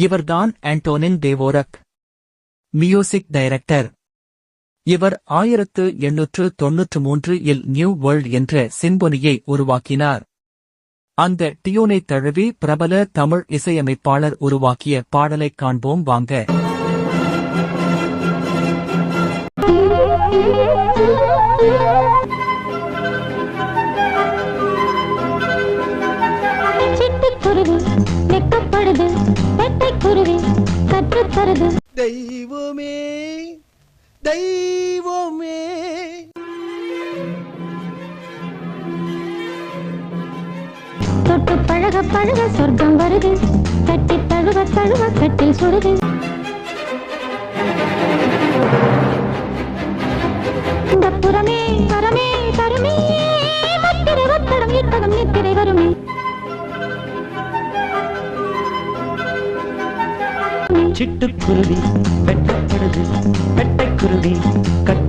இவர்தான் ஆண்டோனின் தேவோரக். Music director. இவர் ஆயிரத்து எண்ணூற்று தொன்னூற்று மூன்று இல் நியூ வேர்ல்ட் என்ற சிம்பொனியை உருவாக்கினார். அந்த டியூனை தழுவி பிரபல தமிழ் இசையமைப்பாளர் உருவாக்கிய பாடலைக் காண்போம் வாங்க. சிட்டுக்குருவி வெட்டைக்குருவி கற்றுத்தருது. தெய்வமே தெய்வமே. தொட்டு பழக பழக சொர்க்கம் வருது. கட்டி தழுவ தழுவ கட்டில் சுடுது. இந்த புறமே வரமே சிட்டுக்குருவி வெட்டப்படுது வெட்டைக்குருவி கட்ட